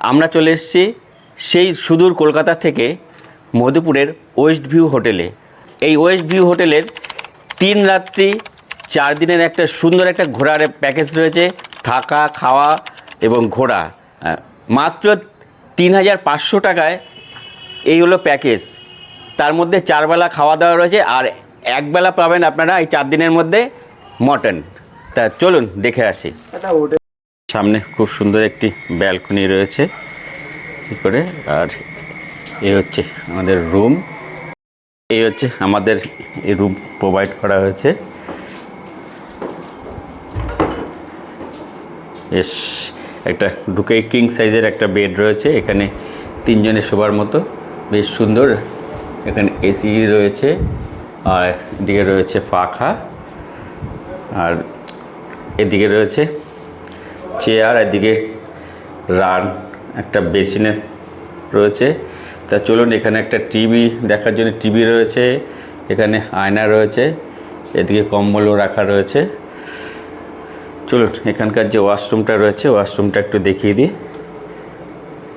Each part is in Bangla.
আমরা চলে এসেছি সেই সুদূর কলকাতা থেকে মধুপুরের ওয়েস্ট ভিউ হোটেলে। এই ওয়েস্ট ভিউ হোটেলের তিন রাত্রি, চার দিনের একটা সুন্দর একটা ঘোরার প্যাকেজ রয়েছে, থাকা, খাওয়া এবং ঘোরা। মাত্র তিন হাজার পাঁচশো টাকায় এই হলো প্যাকেজ। তার মধ্যে চারবেলা খাওয়া দাওয়া রয়েছে আর একবেলা পাবেন আপনারা এই চার দিনের মধ্যে মটন। তা চলুন, দেখে আসি। সামনে খুব সুন্দর একটি ব্যালকনি রয়েছে। কি করে? আর এই হচ্ছে আমাদের রুম। এই হচ্ছে আমাদের এই রুম প্রোভাইড করা হয়েছে। এস একটা ঢুকে কিং সাইজের একটা বেড রয়েছে। এখানে তিনজনের শোবার মতো। বেশ সুন্দর। এখানে এসি রয়েছে। আর এদিকে রয়েছে পাখা। আর এদিকে রয়েছে চেয়ার এদিকে রান একটা বেসিনে রয়েছে। তা চলুন, এখানে একটা টিভি দেখার জন্য টিভি রয়েছে, এখানে আয়না রয়েছে, এদিকে কম্বলও রাখা রয়েছে। চলুন, এখানকার যে ওয়াশরুমটা রয়েছে ওয়াশরুমটা একটু দেখিয়ে দিই।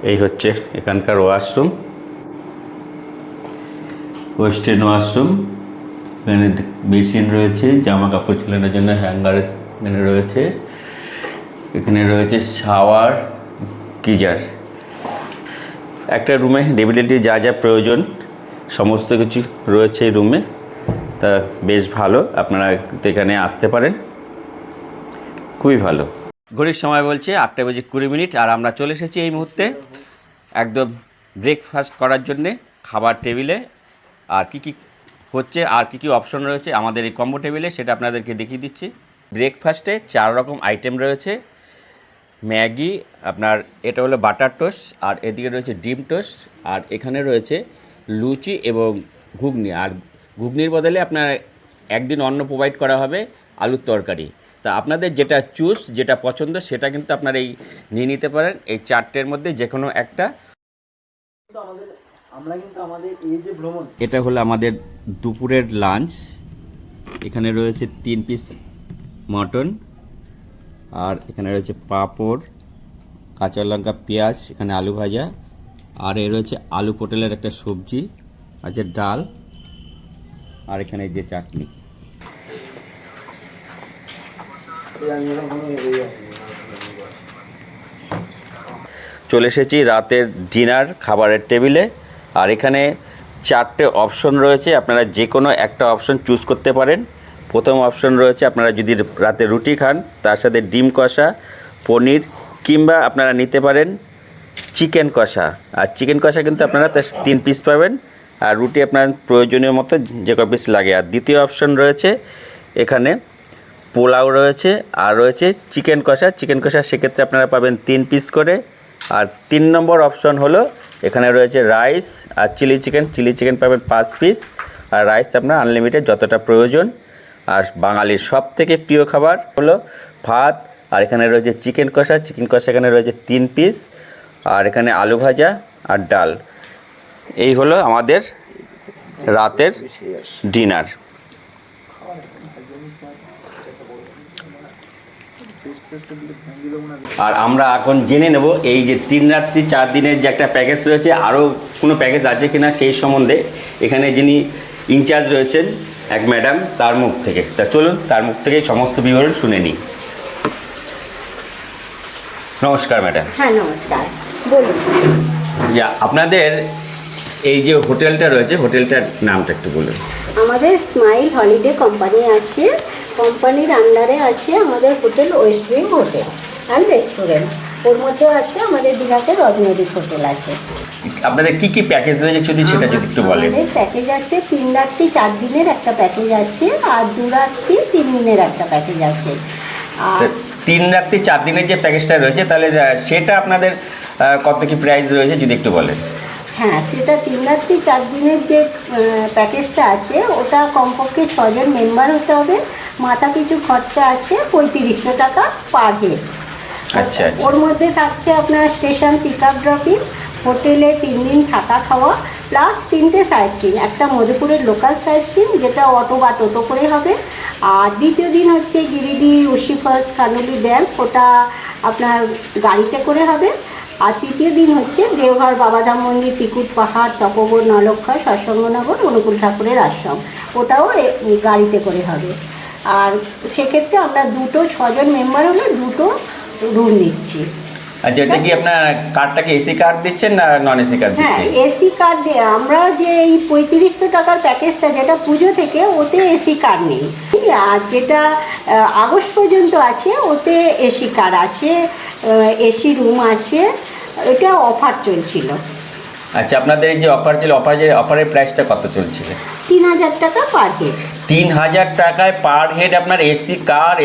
এই হচ্ছে এখানকার ওয়াশরুম ওয়েস্টার্ন ওয়াশরুম এখানে বেসিন রয়েছে, জামা কাপড় ঝুলানোর জন্য হ্যাঙ্গার এখানে রয়েছে। এখানে রয়েছে শাওয়ার, গিজার। একটা রুমে ডেবিলিটি যা যা প্রয়োজন, সমস্ত কিছু রয়েছে এই রুমে। তা বেশ ভালো, আপনারা এখানে আসতে পারেন। খুবই ভালো। ঘড়ির সময় বলছে আটটা বেজে কুড়ি মিনিট, আর আমরা চলে এসেছি এই মুহূর্তে একদম ব্রেকফাস্ট করার জন্যে খাবার টেবিলে। আর কি কি হচ্ছে, আর কি কি অপশন রয়েছে আমাদের এই কম্বো টেবিলে সেটা আপনাদেরকে দেখিয়ে দিচ্ছি। ব্রেকফাস্টে চার রকম আইটেম রয়েছে। ম্যাগি আপনার এটা হলো বাটার টোস্ট আর এদিকে রয়েছে ডিম টোস্ট আর এখানে রয়েছে লুচি এবং ঘুগনি। আর ঘুগনির বদলে আপনার একদিন অন্ন প্রোভাইড করা হবে আলুর তরকারি। তা আপনাদের যেটা চুজ যেটা পছন্দ সেটা কিন্তু আপনারা এই নিয়ে নিতে পারেন। এই চারটের মধ্যে যে কোনো একটা আমরা কিন্তু আমাদের এই যে ভ্রমণ। এটা হলো আমাদের দুপুরের লাঞ্চ এখানে রয়েছে তিন পিস মটন আর এখানে রয়েছে পাঁপড়, কাঁচা লঙ্কা, পেঁয়াজ, এখানে আলু ভাজা। আর এ রয়েছে আলু পটলের একটা সবজি আছে ডাল, আর এখানে যে চাটনি। চলে এসেছি রাতের ডিনার খাবারের টেবিলে। আর এখানে চারটে অপশন রয়েছে, আপনারা যে কোনো একটা অপশন চুজ করতে পারেন। প্রথম অপশন রয়েছে আপনারা যদি রাতে রুটি খান, তার সাথে ডিম কষা, পনির, কিংবা আপনারা নিতে পারেন চিকেন কষা। আর চিকেন কষা কিন্তু আপনারা তার তিন পিস পাবেন। আর রুটি আপনার প্রয়োজনীয় মতো যে ক পিস লাগে। আর দ্বিতীয় অপশন রয়েছে, এখানে পোলাও রয়েছে, আর রয়েছে চিকেন কষা। চিকেন কষা সেক্ষেত্রে আপনারা পাবেন তিন পিস করে। আর তিন নম্বর অপশন হলো, এখানে রয়েছে রাইস আর চিলি চিকেন। চিলি চিকেন পাবেন পাঁচ পিস আর রাইস আপনার আনলিমিটেড যতটা প্রয়োজন। আর বাঙালির সব থেকে প্রিয় খাবার হলো ভাত, আর এখানে রয়েছে চিকেন কষা চিকেন কষা এখানে রয়েছে তিন পিস আর এখানে আলু ভাজা আর ডাল। এই হলো আমাদের রাতের ডিনার আর আমরা এখন জেনে নেব এই যে তিন রাত্রি, চার দিনের যে একটা প্যাকেজ রয়েছে, আরও কোনো প্যাকেজ আছে কিনা সেই সম্বন্ধে। এখানে যিনি ইনচার্জ রয়েছেন এক ম্যাডাম তার মুখ থেকে। তা চলুন তার মুখ থেকে সমস্ত বিবরণ শুনে নিই। নমস্কার ম্যাডাম। হ্যাঁ নমস্কার। বলুন। যা আপনাদের এই যে হোটেলটা রয়েছে হোটেলটার নামটা একটু বলুন। আমাদের স্মাইল হলিডে কোম্পানি আছে। কোম্পানির আন্ডারে আছে আমাদের hotel west hotel and restaurant. ওর মধ্যেও আছে আমাদের দীঘাতে রজনদীপ হোটেল আছে। আপনাদের কি কি প্যাকেজ রয়েছে যদি সেটা যদি একটু বলেন। আমাদের প্যাকেজ আছে তিন রাত্রি চার দিনের একটা প্যাকেজ আছে আর দু রাত্রি তিন দিনের একটা প্যাকেজ আছে। আর তিন রাত্রি চার দিনের যে প্যাকেজটা রয়েছে তাহলে সেটা আপনাদের কত কি প্রাইস রয়েছে যদি একটু বলেন? হ্যাঁ সেটা তিন রাত্রি চার দিনের যে প্যাকেজটা আছে ওটা কমপক্ষে ছজন মেম্বার হতে হবে। মাথা পিছু খরচা আছে পঁয়ত্রিশশো টাকা পার হেড আচ্ছা, আচ্ছা। ওর মধ্যে থাকছে আপনার স্টেশন পিক আপ ড্রপিং হোটেলে তিন দিন থাকা খাওয়া প্লাস তিনটে সাইট সিন। একটা মধুপুরের লোকাল সাইট সিন যেটা অটো বা টোটো করে হবে। আর দ্বিতীয় দিন হচ্ছে গিরিডি উশি ফলস কানুলি ড্যাম ওটা আপনার গাড়িতে করে হবে। আর তৃতীয় দিন হচ্ছে দেওঘর বাবাধাম মন্দির টিকুট পাহাড় তপোবন নলক্ষা সৎসঙ্গনগর অনুকূল ঠাকুরের আশ্রম। ওটাও গাড়িতে করে হবে। আর সেক্ষেত্রে আমরা দুটো ছজন মেম্বার হলে দুটো রুম দিচ্ছি আচ্ছা এটা কি আপনার কার্ডটাকে এসি কার্ড দিচ্ছেন না নন এসি কার্ড হ্যাঁ এসি কার্ড দিয়ে আমরা যে এই পঁয়ত্রিশশো টাকার প্যাকেজটা যেটা পুজো থেকে ওতে এসি কার্ড নেই। আর যেটা আগস্ট পর্যন্ত আছে ওতে এসি কার্ড আছে এসি রুম আছে এটা অফার চলছিল। আচ্ছা আপনাদের যে অফার ছিল অফার যে অফারের প্রাইসটা কত চলছিল? তিন হাজার টাকা পার হেড তিন হাজার টাকায় পার হেড আপনার এসি কার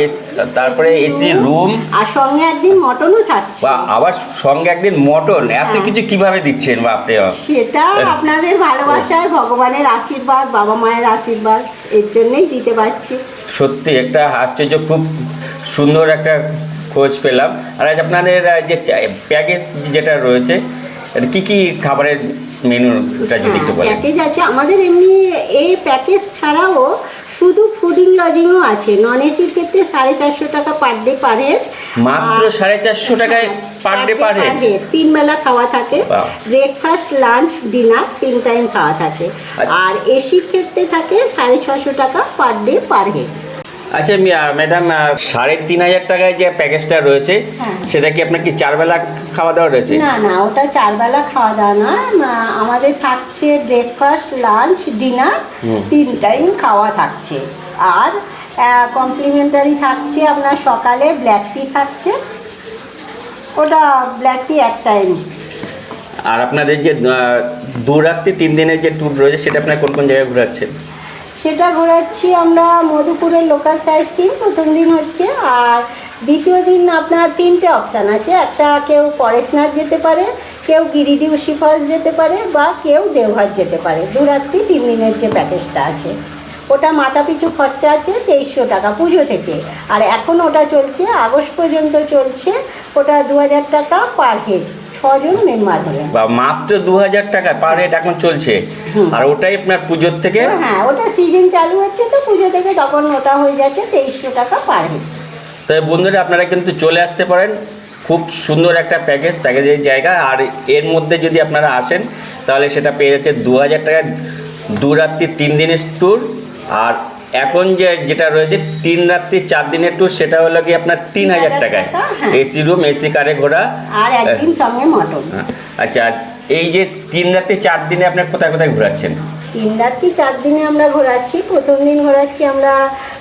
তারপরে এসি রুম আর সঙ্গে একদিন মটনও থাকছে বা আবার সঙ্গে একদিন মটন। এত হ্যাঁ। কিছু কীভাবে দিচ্ছেন বাপরে বাপ? সেটা আপনাদের ভালোবাসায় ভগবানের আশীর্বাদ বাবা মায়ের আশীর্বাদ এর জন্যই দিতে পারছি। সত্যি একটা আশ্চর্য খুব সুন্দর একটা খোঁজ পেলাম। আর আজ আপনাদের যে প্যাকেজ যেটা রয়েছে কি কি খাবারের মেনুটা যদি একটু বলেন প্যাকেজ আছে। আমাদের এমনি এই প্যাকেজ ছাড়াও শুধু ফুডিং লজিংও আছে। নন এসির ক্ষেত্রে সাড়ে চারশো টাকা পার ডে পার হেড মাত্র সাড়ে চারশো টাকায় পার ডে পার হেড তিন বেলা খাওয়া থাকে। ব্রেকফাস্ট লাঞ্চ ডিনার তিন টাইম খাওয়া থাকে। আচ্ছা। আর এসির ক্ষেত্রে থাকে সাড়ে ছশো টাকা পার ডে পার হেড আচ্ছা ম্যাডাম সাড়ে তিন হাজার টাকায় যে প্যাকেজটা রয়েছে হ্যাঁ। সেটা কি আপনার কি চার বেলা খাওয়া দাওয়া রয়েছে? না না ওটা চার বেলা খাওয়া দাওয়া না আমাদের থাকছে ব্রেকফাস্ট লাঞ্চ ডিনার তিন টাইম খাওয়া থাকছে। আর কমপ্লিমেন্টারি থাকছে আপনার সকালে ব্ল্যাক টি থাকছে। ওটা ব্ল্যাক টি এক টাইম আর আপনাদের যে দু রাত্রি তিন দিনের যে ট্যুর রয়েছে সেটা আপনার কোন কোন জায়গায় ঘোরাচ্ছেন? সেটা ঘোরাচ্ছি আমরা মধুপুরের লোকাল সাইট সিন প্রথম দিন হচ্ছে। আর দ্বিতীয় দিন আপনার তিনটে অপশান আছে। একটা কেউ পরেশনাথ যেতে পারে, কেউ গিরিডি উশি ফলস যেতে পারে, বা কেউ দেওঘর যেতে পারে। দু রাত্রি তিন দিনের যে প্যাকেজটা আছে। ওটা মাথা পিছু খরচা আছে তেইশশো টাকা পুজো থেকে। আর এখন ওটা চলছে, আগস্ট পর্যন্ত চলছে, ওটা দু হাজার টাকা পার হেড ছজন মেম্বার হলেন বা মাত্র দু হাজার টাকা পার হেড এখন চলছে। আর ওটাই আপনার পুজোর থেকে? হ্যাঁ ওটা সিজন চালু হচ্ছে তো পুজো থেকে তখন ওটা হয়ে যাচ্ছে তেইশশো টাকা পার হেড তবে বন্ধুরা আপনারা কিন্তু চলে আসতে পারেন। খুব সুন্দর একটা প্যাকেজ প্যাকেজের জায়গা। আর এর মধ্যে যদি আপনারা আসেন তাহলে সেটা পেয়ে যাচ্ছে দু হাজার টাকায় দু রাত্রি তিন দিনের ট্যুর আর এখন যে যেটা রয়েছে তিন রাত্রি চার দিনের ট্যুর সেটা হলো কি আপনার তিন হাজার টাকায়। এসি রুম এসি কারে ঘোরা। আর একদিন সঙ্গে মটন আচ্ছা এই যে তিন রাত্রি চার দিনে আপনার কোথায় কোথায় ঘোরাচ্ছেন? তিন রাত্রি চার দিনে আমরা ঘোরাচ্ছি। প্রথম দিন ঘোরাচ্ছি আমরা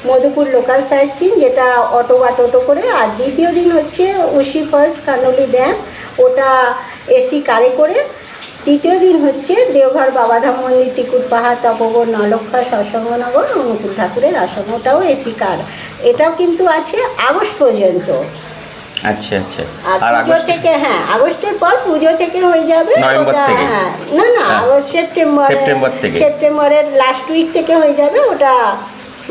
মধুপুর লোকাল সাইট সিন যেটা অটো বা টোটো করে। আর দ্বিতীয় দিন হচ্ছে উশি ফলস কানলি ড্যাম ওটা এসি কারে করে। তৃতীয় দিন হচ্ছে দেওঘর বাবাধাম মন্দির টিকুট পাহাড় তপোবন নলক্ষা সৎসঙ্গনগর অনুকূল ঠাকুরের আসন ওটাও এসি কার এটাও কিন্তু আছে আগস্ট পর্যন্ত আচ্ছা আচ্ছা আর পুজো থেকে হ্যাঁ আগস্টের পর পুজো থেকে হয়ে যাবে নভেম্বর থেকে? হ্যাঁ না না হ্যাঁ। আগস্ট সেপ্টেম্বর সেপ্টেম্বর থেকে। সেপ্টেম্বরের লাস্ট উইক থেকে হয়ে যাবে ওটা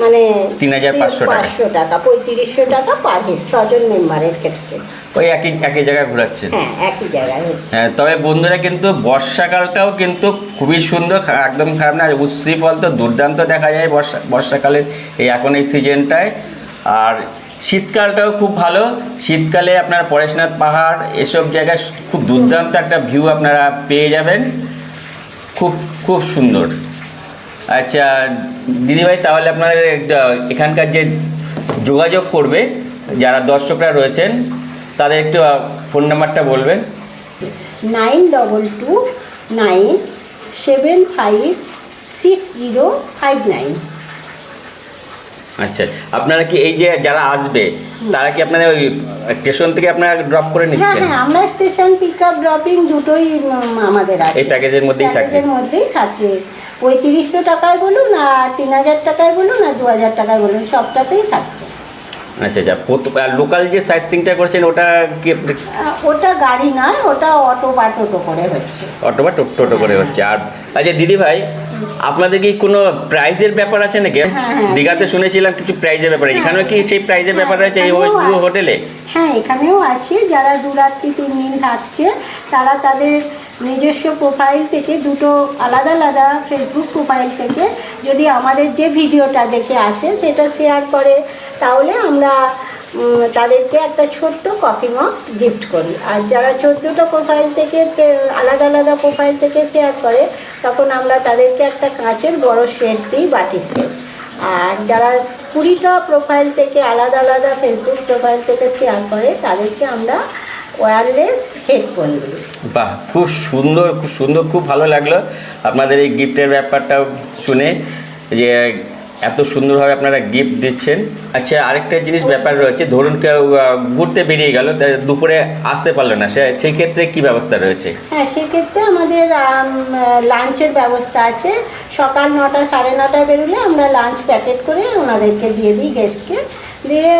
মানে 3,500 টাকা। পাঁচশো টাকা পঁয়ত্রিশশো টাকা পার হেড ছজন মেম্বারের ক্ষেত্রে। ওই একই একই জায়গায় ঘোরাচ্ছেন? হ্যাঁ একই জায়গায় হ্যাঁ তবে বন্ধুরা কিন্তু বর্ষাকালটাও কিন্তু খুবই সুন্দর একদম খারাপ না উশ্রী ফল তো দুর্দান্ত দেখা যায় বর্ষা বর্ষাকালের এই এখন এই সিজনটায়। আর শীতকালটাও খুব ভালো শীতকালে আপনার পরেশনাথ পাহাড় এসব জায়গায় খুব দুর্দান্ত একটা ভিউ আপনারা পেয়ে যাবেন। খুব খুব সুন্দর। আচ্ছা দিদিভাই তাহলে আপনাদের এখানকার যে যোগাযোগ করবে যারা দর্শকরা রয়েছেন তাদের একটু ফোন নাম্বারটা বলবেন। Nine double two nine seven five six zero five nine. আচ্ছা আপনারা কি এই যে যারা আসবে তারা কি আপনারা ওই স্টেশন থেকে আপনারা ড্রপ করে হ্যাঁ নিচ্ছেন? হ্যাঁ আমরা স্টেশন পিক আপ ড্রপিং দুটোই আমাদের আছে। এই প্যাকেজের মধ্যেই থাকে। প্যাকেজের মধ্যেই থাকে। পঁয়ত্রিশশো টাকায় বলুন আর তিন হাজার টাকায় বলুন আর দু হাজার টাকায় বলুন সবটাতেই থাকছে। আচ্ছা আচ্ছা আর লোকাল যে সাইট সিংটা করছেন ওটা কি ওটা গাড়ি নয় ওটা অটো বা টোটো করে হচ্ছে। অটো বা টোটো করে হচ্ছে। আর আচ্ছা দিদি ভাই আপনাদের কি কোনো প্রাইজের ব্যাপার আছে নাকি? হ্যাঁ। দীঘাতে শুনেছিলাম কিছু প্রাইজের ব্যাপার এখানেও কি সেই প্রাইজের ব্যাপার আছে এই হোটেলে হ্যাঁ এখানেও আছে। যারা দু রাত্রি তিন দিন থাকছে তারা তাদের নিজস্ব প্রোফাইল থেকে দুটো আলাদা আলাদা ফেসবুক প্রোফাইল থেকে যদি আমাদের যে ভিডিওটা দেখে আসে সেটা শেয়ার করে, তাহলে আমরা তাদেরকে একটা ছোট্ট কফি মগ গিফট করি। আর যারা চোদ্দোটা প্রোফাইল থেকে আলাদা আলাদা প্রোফাইল থেকে শেয়ার করে, তখন আমরা তাদেরকে একটা কাঁচের বড় শেড দিই বাটি সেট আর যারা কুড়িটা প্রোফাইল থেকে আলাদা আলাদা ফেসবুক প্রোফাইল থেকে শেয়ার করে, তাদেরকে আমরা ওয়্যারলেস হেডফোন দিই বাহ খুব সুন্দর খুব সুন্দর খুব ভালো লাগল আপনাদের এই গিফটের ব্যাপারটা শুনে যে এত সুন্দরভাবে আপনারা গিফট দিচ্ছেন। আচ্ছা আরেকটা জিনিস ব্যাপার রয়েছে ধরুন কেউ ঘুরতে বেরিয়ে গেল তা দুপুরে আসতে পারল না সে সেই ক্ষেত্রে কি ব্যবস্থা রয়েছে? হ্যাঁ সেক্ষেত্রে আমাদের লাঞ্চের ব্যবস্থা আছে। সকাল নটা সাড়ে নটায় বেরোলে আমরা লাঞ্চ প্যাকেট করে ওনাদেরকে দিয়ে দিই গেস্টকে দিয়ে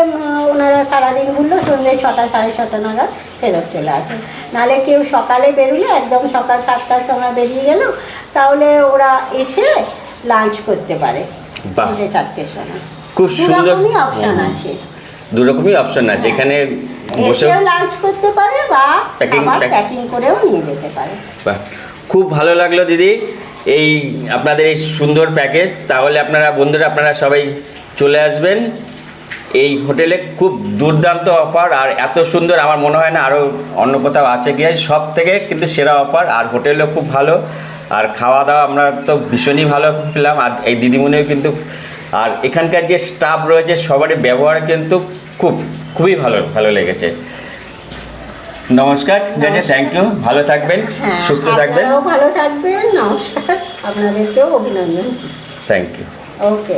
ওনারা সারাদিন ঘুরলো সন্ধ্যে ছটা সাড়ে ছটা নাগাদ ফেরত চলে আসে। নাহলে কেউ সকালে বেরোলে একদম সকাল সাতটার সময় বেরিয়ে গেল তাহলে ওরা এসে লাঞ্চ করতে পারে। তিনটে চারটের সময়। খুব সুন্দর। অপশান আছে। দু রকমই অপশন আছে এখানে বসে লাঞ্চ করতে পারে বা প্যাকিং করেও নিয়ে যেতে পারে। বাহ। খুব ভালো লাগল দিদি। এই আপনাদের এই সুন্দর প্যাকেজ। তাহলে আপনারা বন্ধুরা আপনারা সবাই চলে আসবেন। এই হোটেলে খুব দুর্দান্ত অফার আর এত সুন্দর আমার মনে হয় না আরও অন্য কোথাও আছে কি সব থেকে কিন্তু সেরা অফার আর হোটেলও খুব ভালো আর খাওয়া দাওয়া আমরা তো ভীষণই ভালো পেলাম আর এই দিদিমণিও কিন্তু আর এখানকার যে স্টাফ রয়েছে সবারই ব্যবহার কিন্তু খুব খুবই ভালো ভালো লেগেছে। নমস্কার ঠিক আছে থ্যাংক ইউ ভালো থাকবেন হ্যাঁ সুস্থ থাকবেন। ভালো থাকবেন নমস্কার আপনাদেরকেও অভিনন্দন। Thank you okay